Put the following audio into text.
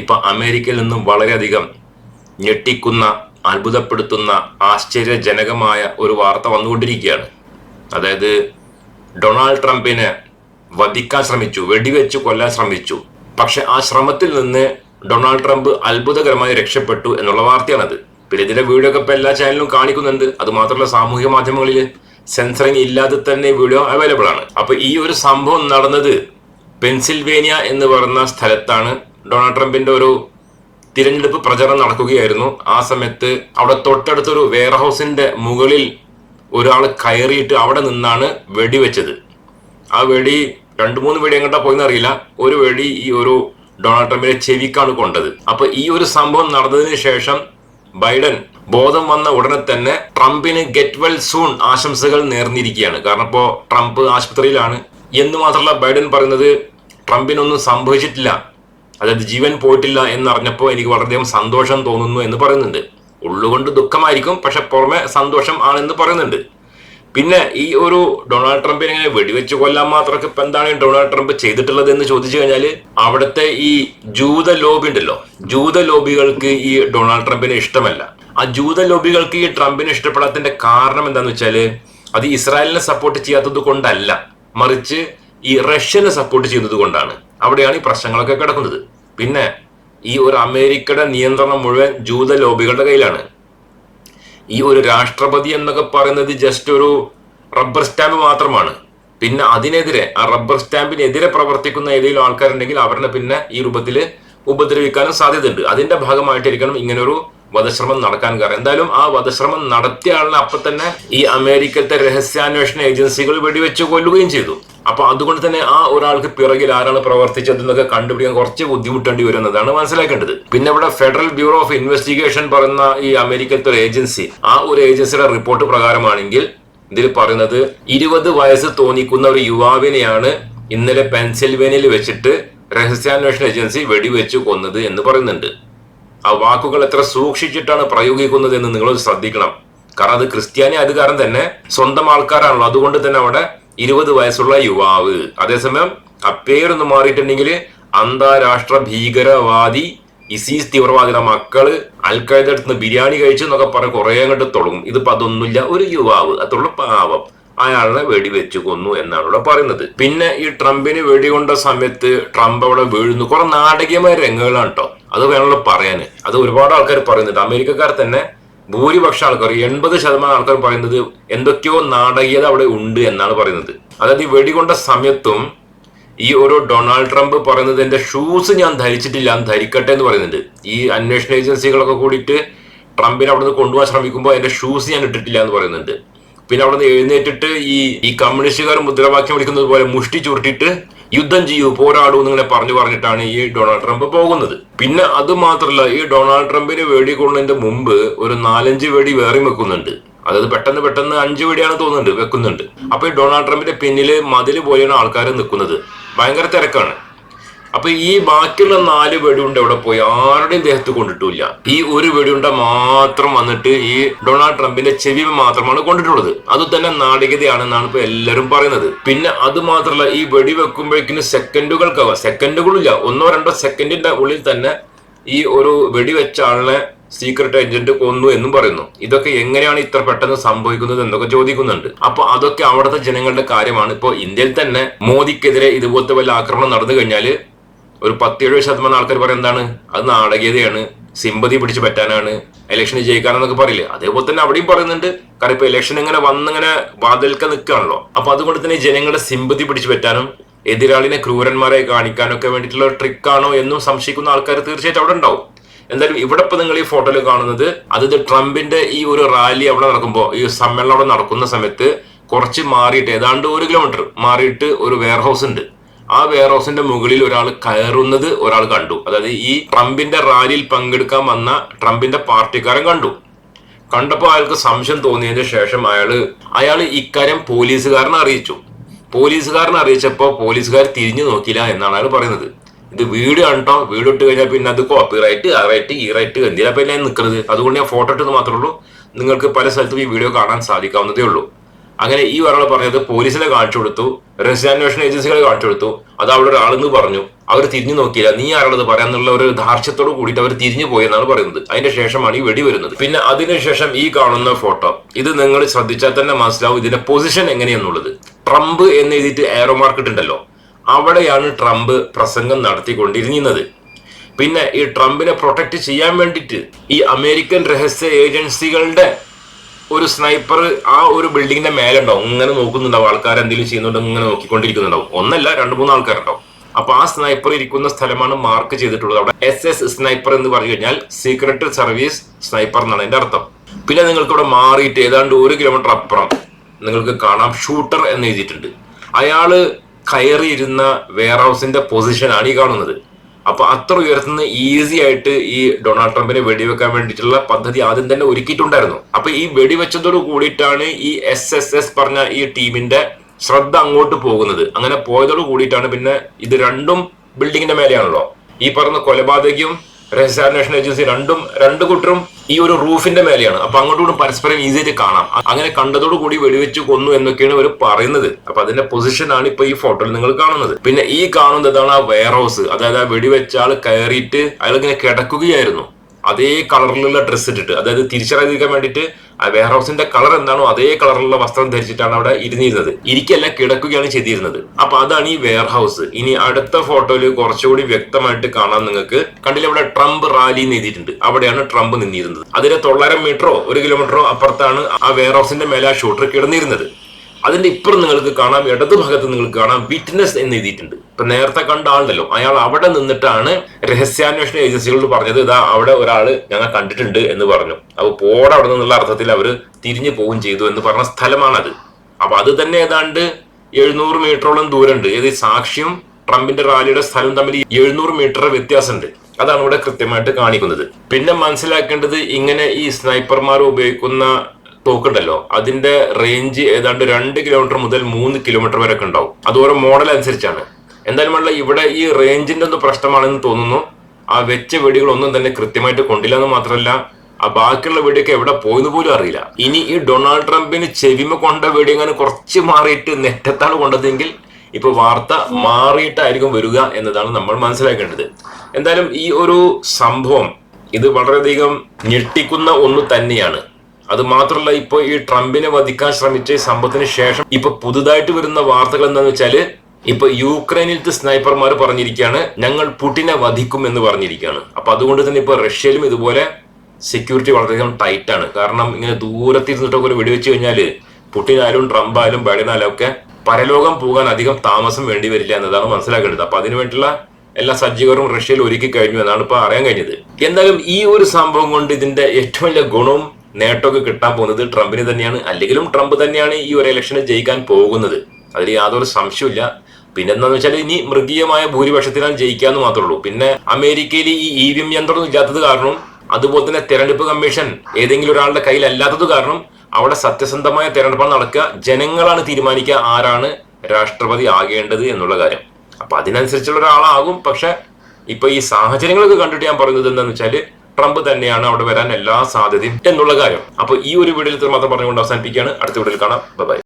ഇപ്പൊ അമേരിക്കയിൽ നിന്നും വളരെയധികം ഞെട്ടിക്കുന്ന അത്ഭുതപ്പെടുത്തുന്ന ആശ്ചര്യജനകമായ ഒരു വാർത്ത വന്നുകൊണ്ടിരിക്കുകയാണ്. അതായത് ഡൊണാൾഡ് ട്രംപിനെ വധിക്കാൻ ശ്രമിച്ചു വെടിവെച്ച് കൊല്ലാൻ ശ്രമിച്ചു. പക്ഷെ ആ ശ്രമത്തിൽ നിന്ന് ഡൊണാൾഡ് ട്രംപ് അത്ഭുതകരമായി രക്ഷപ്പെട്ടു എന്നുള്ള വാർത്തയാണത്. പിന്നെ ഇതിന്റെ വീഡിയോ ഒക്കെ ഇപ്പൊ എല്ലാ ചാനലിലും കാണിക്കുന്നുണ്ട്. അത് മാത്രമല്ല സാമൂഹിക മാധ്യമങ്ങളിൽ സെൻസറിങ് ഇല്ലാതെ തന്നെ വീഡിയോ അവൈലബിൾ ആണ് അപ്പൊ ഈ ഒരു സംഭവം നടന്നത് പെൻസിൽവേനിയ എന്ന് പറയുന്ന സ്ഥലത്താണ് ഡൊണാൾഡ് ട്രംപിന്റെ ഒരു തിരഞ്ഞെടുപ്പ് പ്രചരണം നടക്കുകയായിരുന്നു. ആ സമയത്ത് അവിടെ തൊട്ടടുത്തൊരു വെയർ ഹൗസിന്റെ മുകളിൽ ഒരാൾ കയറിയിട്ട് അവിടെ നിന്നാണ് വെടിവെച്ചത് ആ വെടി രണ്ടു മൂന്ന് വെടി എങ്ങോട്ടാ പോയെന്ന് അറിയില്ല. ഒരു വെടി ഈ ഒരു ഡൊണാൾഡ് ട്രംപിന്റെ ചെവിക്കാണ് കൊണ്ടത്. അപ്പൊ ഈ ഒരു സംഭവം നടന്നതിന് ശേഷം ബൈഡൻ ബോധം വന്ന ഉടനെ തന്നെ ട്രംപിന് ഗെറ്റ് വെൽ സൂൺ ആശംസകൾ നേർന്നിരിക്കുകയാണ്. കാരണം ഇപ്പോ ട്രംപ് ആശുപത്രിയിലാണ്. എന്ന് മാത്രമല്ല ബൈഡൻ പറയുന്നത് ട്രംപിനൊന്നും സംഭവിച്ചിട്ടില്ല. അതായത് ജീവൻ പോയിട്ടില്ല എന്നറിഞ്ഞപ്പോൾ എനിക്ക് വളരെയധികം സന്തോഷം തോന്നുന്നു എന്ന് പറയുന്നുണ്ട്. ഉള്ളുകൊണ്ട് ദുഃഖമായിരിക്കും പക്ഷെ പുറമെ സന്തോഷം ആണെന്ന് പറയുന്നുണ്ട്. പിന്നെ ഈ ഒരു ഡൊണാൾഡ് ട്രംപിനെ ഇങ്ങനെ വെടിവെച്ച് കൊല്ലാൻ മാത്രമൊക്കെ ഇപ്പൊ എന്താണ് ഡൊണാൾഡ് ട്രംപ് ചെയ്തിട്ടുള്ളത് എന്ന് ചോദിച്ചു കഴിഞ്ഞാൽ അവിടുത്തെ ഈ ജൂത ലോബി ഉണ്ടല്ലോ ജൂത ലോബികൾക്ക് ഈ ഡൊണാൾഡ് ട്രംപിനെ ഇഷ്ടമല്ല. ആ ജൂത ലോബികൾക്ക് ഈ ട്രംപിനെ ഇഷ്ടപ്പെടാത്തതിന്റെ കാരണം എന്താണെന്ന് വെച്ചാൽ അത് ഇസ്രായേലിനെ സപ്പോർട്ട് ചെയ്യാത്തത് കൊണ്ടല്ല മറിച്ച് ഈ റഷ്യനെ സപ്പോർട്ട് ചെയ്യുന്നത് കൊണ്ടാണ്. അവിടെയാണ് ഈ പ്രശ്നങ്ങളൊക്കെ കിടക്കുന്നത്. പിന്നെ ഈ ഒരു അമേരിക്കയുടെ നിയന്ത്രണം മുഴുവൻ ജൂത ലോബികളുടെ കയ്യിലാണ്. ഈ ഒരു രാഷ്ട്രപതി എന്നൊക്കെ പറയുന്നത് ജസ്റ്റ് ഒരു റബ്ബർ സ്റ്റാമ്പ് മാത്രമാണ്. പിന്നെ അതിനെതിരെ ആ റബ്ബർ സ്റ്റാമ്പിനെതിരെ പ്രവർത്തിക്കുന്ന ഏതെങ്കിലും ആൾക്കാരുണ്ടെങ്കിൽ അവരുടെ പിന്നെ ഈ രൂപത്തിൽ ഉപദ്രവിക്കാനും സാധ്യതയുണ്ട്. അതിന്റെ ഭാഗമായിട്ടിരിക്കണം ഇങ്ങനൊരു വധശ്രമം നടക്കാൻ കാരണം. എന്തായാലും ആ വധശ്രമം നടത്തിയ ആളിനെ അപ്പൊ തന്നെ ഈ അമേരിക്കത്തെ രഹസ്യാന്വേഷണ ഏജൻസികൾ വെടിവെച്ച് കൊല്ലുകയും ചെയ്തു. അപ്പൊ അതുകൊണ്ട് തന്നെ ആ ഒരാൾക്ക് പിറകിൽ ആരാണ് പ്രവർത്തിച്ചത് എന്നൊക്കെ കണ്ടുപിടിക്കാൻ കുറച്ച് ബുദ്ധിമുട്ടേണ്ടി വരുന്നതാണ് മനസ്സിലാക്കേണ്ടത്. പിന്നെ ഇവിടെ ഫെഡറൽ ബ്യൂറോ ഓഫ് ഇൻവെസ്റ്റിഗേഷൻ പറയുന്ന ഈ അമേരിക്കത്തെ ഒരു ഏജൻസി ആ ഒരു ഏജൻസിയുടെ റിപ്പോർട്ട് പ്രകാരമാണെങ്കിൽ ഇതിൽ പറയുന്നത് ഇരുപത് വയസ്സ് തോന്നിക്കുന്ന ഒരു യുവാവിനെയാണ് ഇന്നലെ പെൻസിൽവേനിയയിൽ വെച്ചിട്ട് രഹസ്യാന്വേഷണ ഏജൻസി വെടിവെച്ച് കൊന്നത് എന്ന് പറയുന്നുണ്ട്. ആ വാക്കുകൾ എത്ര സൂക്ഷിച്ചിട്ടാണ് പ്രയോഗിക്കുന്നത് എന്ന് നിങ്ങൾ ശ്രദ്ധിക്കണം. കാരണം അത് ക്രിസ്ത്യാനി അധികാരം തന്നെ സ്വന്തം ആൾക്കാരാണല്ലോ. അതുകൊണ്ട് തന്നെ അവിടെ ഇരുപത് വയസ്സുള്ള യുവാവ്. അതേസമയം അപ്പേരൊന്ന് പേരൊന്ന് മാറിയിട്ടുണ്ടെങ്കിൽ അന്താരാഷ്ട്ര ഭീകരവാദി ഇസീസ് തീവ്രവാദിയുടെ മക്കൾ അൽഖായദ അടുത്ത് ബിരിയാണി കഴിച്ചു എന്നൊക്കെ പറഞ്ഞ് കുറെ അങ്ങോട്ട് തുടങ്ങും ഇതിപ്പോ അതൊന്നുമില്ല. ഒരു യുവാവ് അതുള്ള പാവം അയാളെ വെടിവെച്ചു കൊന്നു എന്നാണ് ഇവിടെ പറയുന്നത്. പിന്നെ ഈ ട്രംപിന് വെടികൊണ്ട സമയത്ത് ട്രംപ് അവിടെ വീഴുന്നു. കുറെ നാടകീയമായ രംഗങ്ങളാണ് കേട്ടോ. അത് വേണമല്ലോ പറയാന് അത് ഒരുപാട് ആൾക്കാർ പറയുന്നുണ്ട്. അമേരിക്കക്കാർ തന്നെ ഭൂരിപക്ഷം ആൾക്കാർ എൺപത് ശതമാനം ആൾക്കാർ പറയുന്നത് എന്തൊക്കെയോ നാടകീയത അവിടെ ഉണ്ട് എന്നാണ് പറയുന്നത്. അതായത് ഈ വെടികൊണ്ട സമയത്തും ഈ ഓരോ ഡൊണാൾഡ് ട്രംപ് പറയുന്നത് എന്റെ ഷൂസ് ഞാൻ ധരിച്ചിട്ടില്ല ധരിക്കട്ടെ എന്ന് പറയുന്നുണ്ട്. ഈ അന്വേഷണ ഏജൻസികളൊക്കെ കൂടിയിട്ട് ട്രംപിനെ അവിടെ നിന്ന് കൊണ്ടുപോകാൻ ശ്രമിക്കുമ്പോൾ എന്റെ ഷൂസ് ഞാൻ ഇട്ടിട്ടില്ല എന്ന് പറയുന്നുണ്ട്. പിന്നെ അവിടെ നിന്ന് എഴുന്നേറ്റിട്ട് ഈ ഈ കമ്മ്യൂണിസ്റ്റുകാർ മുദ്രാവാക്യം വിളിക്കുന്നത് പോലെ മുഷ്ടി ചുരുട്ടിയിട്ട് യുദ്ധം ചെയ്യൂ പോരാടൂ എന്നിങ്ങനെ പറഞ്ഞു പറഞ്ഞിട്ടാണ് ഈ ഡൊണാൾഡ് ട്രംപ് പോകുന്നത്. പിന്നെ അത് മാത്രമല്ല ഈ ഡൊണാൾഡ് ട്രംപിന് വെടി കൊള്ളുന്നതിന്റെ മുമ്പ് ഒരു നാലഞ്ച് വെടി വേറെ വെക്കുന്നുണ്ട്. അതായത് പെട്ടെന്ന് പെട്ടെന്ന് അഞ്ച് വെടിയാണ് തോന്നുന്നുണ്ട് വെക്കുന്നുണ്ട്. അപ്പൊ ഈ ഡൊണാൾഡ് ട്രംപിന്റെ പിന്നിൽ മതിൽ പോലെയാണ് ആൾക്കാർ നിൽക്കുന്നത്. ഭയങ്കര തിരക്കാണ്. അപ്പൊ ഈ ബാക്കിയുള്ള നാല് വെടിയുണ്ട എവിടെ പോയി? ആരുടെയും ദേഹത്ത് കൊണ്ടിട്ടില്ല. ഈ ഒരു വെടിയുണ്ട മാത്രം വന്നിട്ട് ഈ ഡൊണാൾഡ് ട്രംപിന്റെ ചെവി മാത്രമാണ് കൊണ്ടിട്ടുള്ളത്. അത് തന്നെ നാടികതയാണെന്നാണ് ഇപ്പൊ എല്ലാവരും പറയുന്നത്. പിന്നെ അത് മാത്രമല്ല ഈ വെടി വെക്കുമ്പോഴേക്കിന് സെക്കൻഡുകൾക്കാവാം സെക്കൻഡുകളില്ല ഒന്നോ രണ്ടോ സെക്കൻഡിന്റെ ഉള്ളിൽ തന്നെ ഈ ഒരു വെടിവെച്ച ആളിനെ സീക്രട്ട് ഏജന്റ് കൊന്നു എന്നും പറയുന്നു. ഇതൊക്കെ എങ്ങനെയാണ് ഇത്ര പെട്ടെന്ന് സംഭവിക്കുന്നത് എന്നൊക്കെ ചോദിക്കുന്നുണ്ട്. അപ്പൊ അതൊക്കെ അവിടുത്തെ ജനങ്ങളുടെ കാര്യമാണ്. ഇപ്പൊ ഇന്ത്യയിൽ തന്നെ മോദിക്കെതിരെ ഇതുപോലത്തെ വല്ല ആക്രമണം നടന്നു കഴിഞ്ഞാൽ ഒരു പത്തിയേഴ് ശതമാനം ആൾക്കാർ പറയും എന്താണ്? അത് നാടകീയതയാണ്. സിമ്പതി പിടിച്ചു പറ്റാനാണ്. ഇലക്ഷൻ ജയിക്കാനെന്നൊക്കെ പറയില്ലേ? അതേപോലെ തന്നെ അവിടെയും പറയുന്നുണ്ട്. കാരണം ഇപ്പൊ ഇലക്ഷൻ ഇങ്ങനെ വന്നിങ്ങനെ വാതിൽക്ക നിൽക്കുകയാണല്ലോ അപ്പൊ അതുകൊണ്ട് തന്നെ ജനങ്ങളുടെ സിമ്പതി പിടിച്ചു പറ്റാനും എതിരാളിനെ ക്രൂരന്മാരെ കാണിക്കാനൊക്കെ വേണ്ടിയിട്ടുള്ള ട്രിക്കാണോ എന്നും സംശയിക്കുന്ന ആൾക്കാർ തീർച്ചയായിട്ടും അവിടെ ഉണ്ടാവും. എന്തായാലും ഇവിടെ ഇപ്പൊ നിങ്ങൾ ഈ ഫോട്ടോയിൽ കാണുന്നത് അത് ഇത് ട്രംപിന്റെ ഈ ഒരു റാലി അവിടെ നടക്കുമ്പോൾ ഈ സമ്മേളനം അവിടെ നടക്കുന്ന സമയത്ത് കുറച്ച് മാറിയിട്ട് ഏതാണ്ട് ഒരു കിലോമീറ്റർ മാറിയിട്ട് ഒരു വെയർ ഹൗസ് ഉണ്ട്. ആ വെയർ ഹൗസിന്റെ മുകളിൽ ഒരാൾ കയറുന്നത് ഒരാൾ കണ്ടു. അതായത് ഈ ട്രംപിന്റെ റാലിയിൽ പങ്കെടുക്കാൻ വന്ന ട്രംപിന്റെ പാർട്ടിക്കാരൻ കണ്ടു. കണ്ടപ്പോൾ അയാൾക്ക് സംശയം തോന്നിയതിന് ശേഷം അയാൾ അയാൾ ഇക്കാര്യം പോലീസുകാരനെ അറിയിച്ചു. പോലീസുകാരനെ അറിയിച്ചപ്പോൾ പോലീസുകാർ തിരിഞ്ഞു നോക്കില്ല എന്നാണ് അയാൾ പറയുന്നത്. ഇത് വീട് കണ്ടോ? വീട് ഇട്ട് കഴിഞ്ഞാൽ പിന്നെ അത് കോപ്പി റൈറ്റ് ആ റൈറ്റ് ഈ റൈറ്റ് എന്തിനാ പിന്നെ നിൽക്കുന്നത് അതുകൊണ്ട് ഞാൻ ഫോട്ടോ ഇട്ടത് മാത്രമേ ഉള്ളൂ. നിങ്ങൾക്ക് പല സ്ഥലത്തും ഈ വീഡിയോ കാണാൻ സാധിക്കാവുന്നതേ ഉള്ളൂ. അങ്ങനെ ഈ ഒരാൾ പറഞ്ഞത് പോലീസിനെ കാണിച്ചു കൊടുത്തു രഹസ്യാന്വേഷണ ഏജൻസികളെ കാണിച്ചു കൊടുത്തു. അത് അവിടെ ഒരാളെന്ന് പറഞ്ഞു. അവർ തിരിഞ്ഞു നോക്കിയില്ല. നീ ആരാണത് പറയാന്നുള്ള ഒരു ധാർഷ്ട്യത്തോട് കൂടിയിട്ട് അവർ തിരിഞ്ഞു പോയി എന്നാണ് പറയുന്നത്. അതിന്റെ ശേഷമാണ് ഈ വെടി വരുന്നത്. പിന്നെ അതിനുശേഷം ഈ കാണുന്ന ഫോട്ടോ. ഇത് നിങ്ങൾ ശ്രദ്ധിച്ചാൽ തന്നെ മനസ്സിലാവും ഇതിന്റെ പൊസിഷൻ എങ്ങനെയെന്നുള്ളത്. ട്രംപ് എന്ന് എഴുതിയിട്ട് എയറോ മാർക്കറ്റ് ഉണ്ടല്ലോ അവിടെയാണ് ട്രംപ് പ്രസംഗം നടത്തിക്കൊണ്ടിരുന്നത്. പിന്നെ ഈ ട്രംപിനെ പ്രൊട്ടക്ട് ചെയ്യാൻ വേണ്ടിയിട്ട് ഈ അമേരിക്കൻ രഹസ്യ ഏജൻസികളുടെ ഒരു സ്നൈപ്പർ ആ ഒരു ബിൽഡിങ്ങിന്റെ മേലെ ഉണ്ടാവും ഇങ്ങനെ നോക്കുന്നുണ്ടാവും. ആൾക്കാർ എന്തെങ്കിലും ചെയ്യുന്നുണ്ടോ ഇങ്ങനെ നോക്കിക്കൊണ്ടിരിക്കുന്നുണ്ടാവും. ഒന്നല്ല രണ്ട് മൂന്ന് ആൾക്കാരുണ്ടാവും. അപ്പൊ ആ സ്നൈപ്പർ ഇരിക്കുന്ന സ്ഥലമാണ് മാർക്ക് ചെയ്തിട്ടുള്ളത്. അവിടെ എസ് എസ് സ്നൈപ്പർ എന്ന് പറഞ്ഞു കഴിഞ്ഞാൽ സീക്രട്ട് സർവീസ് സ്നൈപ്പർ എന്നാണ് അതിന്റെ അർത്ഥം. പിന്നെ നിങ്ങൾക്ക് ഇവിടെ മാറിയിട്ട് ഏതാണ്ട് ഒരു കിലോമീറ്റർ അപ്പുറം നിങ്ങൾക്ക് കാണാം ഷൂട്ടർ എന്ന് എഴുതിയിട്ടുണ്ട്. അയാൾ കയറിയിരുന്ന വെയർ ഹൗസിന്റെ പൊസിഷനാണ് ഈ കാണുന്നത്. അപ്പൊ അത്ര ഉയർത്തുന്ന ഈസി ആയിട്ട് ഈ ഡൊണാൾഡ് ട്രംപിനെ വെടിവെക്കാൻ വേണ്ടിയിട്ടുള്ള പദ്ധതി ആദ്യം തന്നെ ഒരുക്കിയിട്ടുണ്ടായിരുന്നു. അപ്പൊ ഈ വെടിവെച്ചതോട് കൂടിയിട്ടാണ് ഈ എസ് എസ് എസ് പറഞ്ഞ ഈ ടീമിന്റെ ശ്രദ്ധ അങ്ങോട്ട് പോകുന്നത്. അങ്ങനെ പോയതോട് കൂടിയിട്ടാണ് പിന്നെ ഇത് രണ്ടും ബിൽഡിങ്ങിന്റെ മേലെയാണല്ലോ. ഈ പറഞ്ഞ കൊലപാതകയും രഹസ്യാന്വേഷണ ഏജൻസി രണ്ടും രണ്ട് കൂട്ടരും ഈ ഒരു റൂഫിന്റെ മേലെയാണ്. അപ്പൊ അങ്ങോട്ടും പരസ്പരം ഈസി ആയിട്ട് കാണാം. അങ്ങനെ കണ്ടതോട് കൂടി വെടിവെച്ച് കൊന്നു എന്നൊക്കെയാണ് ഇവർ പറയുന്നത്. അപ്പൊ അതിന്റെ പൊസിഷൻ ആണ് ഇപ്പൊ ഈ ഫോട്ടോയിൽ നിങ്ങൾ കാണുന്നത്. പിന്നെ ഈ കാണുന്നതാണ് ആ വെയർ ഹൗസ് അതായത് ആ വെടിവെച്ച ആൾ കയറിയിട്ട് അയാൾ ഇങ്ങനെ കിടക്കുകയായിരുന്നു. അതേ കളറിലുള്ള ഡ്രസ്സ് ഇട്ടിട്ട് അതായത് തിരിച്ചറിയാതിരിക്കാൻ വേണ്ടിയിട്ട് വെയർ ഹൗസിന്റെ കളർ എന്താണോ അതേ കളറിലുള്ള വസ്ത്രം ധരിച്ചിട്ടാണ് അവിടെ ഇരുന്നിരുന്നത്. ഇരിക്കല്ല കിടക്കുകയാണ് ചെയ്തിരുന്നത്. അപ്പൊ അതാണ് ഈ വെയർ ഹൗസ് ഇനി അടുത്ത ഫോട്ടോയിൽ കുറച്ചുകൂടി വ്യക്തമായിട്ട് കാണാൻ നിങ്ങൾക്ക്. കണ്ടില്ല അവിടെ ട്രംപ് റാലി എന്ന് എഴുതിയിട്ടുണ്ട്. അവിടെയാണ് ട്രംപ് നിന്നിരുന്നത്. അതിന് തൊള്ളായിരം മീറ്ററോ ഒരു കിലോമീറ്ററോ അപ്പുറത്താണ് ആ വെയർ ഹൗസിന്റെ മേലെ ആ ഷൂട്ടർ കിടന്നിരുന്നത്. അതിന്റെ ഇപ്പുറം നിങ്ങൾക്ക് കാണാം ഇടതു ഭാഗത്ത് നിങ്ങൾക്ക് കാണാം വിറ്റ്നസ് എന്ന് എഴുതിയിട്ടുണ്ട്. ഇപ്പൊ നേരത്തെ കണ്ട ആളുണ്ടല്ലോ അയാൾ അവിടെ നിന്നിട്ടാണ് രഹസ്യാന്വേഷണ ഏജൻസികളോട് പറഞ്ഞത് ഇതാ അവിടെ ഒരാൾ ഞങ്ങൾ കണ്ടിട്ടുണ്ട് എന്ന് പറഞ്ഞു. അപ്പൊ പോടെ അവിടെ നിന്നുള്ള അർത്ഥത്തിൽ അവർ തിരിഞ്ഞു പോവുകയും ചെയ്തു എന്ന് പറഞ്ഞ സ്ഥലമാണത്. അപ്പൊ അത് തന്നെ ഏതാണ്ട് എഴുന്നൂറ് മീറ്ററോളം ദൂരമുണ്ട്. ഏത് സാക്ഷ്യം ട്രംപിന്റെ റാലിയുടെ സ്ഥലം തമ്മിൽ എഴുന്നൂറ് മീറ്റർ വ്യത്യാസമുണ്ട്. അതാണ് ഇവിടെ കൃത്യമായിട്ട് കാണിക്കുന്നത്. പിന്നെ മനസ്സിലാക്കേണ്ടത് ഇങ്ങനെ ഈ സ്നൈപ്പർമാർ ഉപയോഗിക്കുന്ന തോക്കുണ്ടല്ലോ. അതിന്റെ റേഞ്ച് ഏതാണ്ട് രണ്ട് കിലോമീറ്റർ മുതൽ മൂന്ന് കിലോമീറ്റർ വരെ ഒക്കെ ഉണ്ടാവും. അത് ഓരോ മോഡൽ അനുസരിച്ചാണ്. എന്തായാലും ഉള്ള ഇവിടെ ഈ റേഞ്ചിന്റെ ഒന്ന് പ്രശ്നമാണെന്ന് തോന്നുന്നു. ആ വെച്ച വെടികളൊന്നും തന്നെ കൃത്യമായിട്ട് കൊണ്ടില്ല എന്ന് മാത്രമല്ല ആ ബാക്കിയുള്ള വെടിയൊക്കെ എവിടെ പോയെന്ന് പോലും അറിയില്ല. ഇനി ഈ ഡൊണാൾഡ് ട്രംപിന് ചെവിമ കൊണ്ട വെടി അങ്ങനെ കുറച്ച് മാറിയിട്ട് നെറ്റത്താണ് കൊണ്ടതെങ്കിൽ ഇപ്പൊ വാർത്ത മാറിയിട്ടായിരിക്കും വരിക എന്നതാണ് നമ്മൾ മനസ്സിലാക്കേണ്ടത്. എന്തായാലും ഈ ഒരു സംഭവം ഇത് വളരെയധികം ഞെട്ടിക്കുന്ന ഒന്ന് തന്നെയാണ്. അത് മാത്രമല്ല ഇപ്പൊ ഈ ട്രംപിനെ വധിക്കാൻ ശ്രമിച്ച സംഭവത്തിന് ശേഷം ഇപ്പൊ പുതുതായിട്ട് വരുന്ന വാർത്തകൾ എന്താന്ന് വെച്ചാൽ ഇപ്പൊ യുക്രൈനിലത്തെ സ്നൈപ്പർമാർ പറഞ്ഞിരിക്കുകയാണ് ഞങ്ങൾ പുടിനെ വധിക്കും എന്ന് പറഞ്ഞിരിക്കുകയാണ്. അപ്പൊ അതുകൊണ്ട് തന്നെ ഇപ്പൊ റഷ്യയിലും ഇതുപോലെ സെക്യൂരിറ്റി വളരെയധികം ടൈറ്റ് ആണ്. കാരണം ഇങ്ങനെ ദൂരത്തിരുന്നിട്ടൊക്കെ ഒരു വെടിവെച്ച് കഴിഞ്ഞാൽ പുടിനായാലും ട്രംപ് ആയാലും ബൈഡൻ ഒക്കെ പരലോകം പോകാൻ അധികം താമസം വേണ്ടി വരില്ല എന്നതാണ് മനസ്സിലാക്കേണ്ടത്. അപ്പൊ അതിനുവേണ്ടിയുള്ള എല്ലാ സജ്ജീകരണവും റഷ്യയിൽ ഒരുക്കി കഴിഞ്ഞു എന്നാണ് ഇപ്പൊ അറിയാൻ കഴിഞ്ഞത്. എന്തായാലും ഈ ഒരു സംഭവം കൊണ്ട് ഇതിന്റെ ഏറ്റവും വലിയ ഗുണവും നേട്ടമൊക്കെ കിട്ടാൻ പോകുന്നത് ട്രംപിന് തന്നെയാണ്. അല്ലെങ്കിലും ട്രംപ് തന്നെയാണ് ഈ ഒരു ഇലക്ഷനെ ജയിക്കാൻ പോകുന്നത്. അതിൽ യാതൊരു സംശയമില്ല പിന്നെ എന്താണെന്ന് വെച്ചാൽ ഇനി മൃഗീയമായ ഭൂരിപക്ഷത്തിനാൽ ജയിക്കാന്ന് മാത്രമേ ഉള്ളൂ. പിന്നെ അമേരിക്കയിൽ ഈ ഇ വി എം യന്ത്രം ഇല്ലാത്തത് കാരണം അതുപോലെ തന്നെ തെരഞ്ഞെടുപ്പ് കമ്മീഷൻ ഏതെങ്കിലും ഒരാളുടെ കയ്യിൽ അല്ലാത്തത് കാരണം അവിടെ സത്യസന്ധമായ തെരഞ്ഞെടുപ്പാണ് നടക്കുക. ജനങ്ങളാണ് തീരുമാനിക്കുക ആരാണ് രാഷ്ട്രപതി ആകേണ്ടത് എന്നുള്ള കാര്യം. അപ്പൊ അതിനനുസരിച്ചുള്ള ഒരാളാകും. പക്ഷെ ഇപ്പൊ ഈ സാഹചര്യങ്ങളൊക്കെ കണ്ടിട്ട് ഞാൻ പറയുന്നത് എന്താണെന്ന് വെച്ചാൽ ട്രംപ് തന്നെയാണ് അവിടെ വരാൻ എല്ലാ സാധ്യതയും എന്നുള്ള കാര്യം. അപ്പൊ ഈ ഒരു വീഡിയോ മാത്രം പറഞ്ഞുകൊണ്ട് അവസാനിപ്പിക്കുകയാണ്. അടുത്ത വീഡിയോയിൽ കാണാം. ബൈ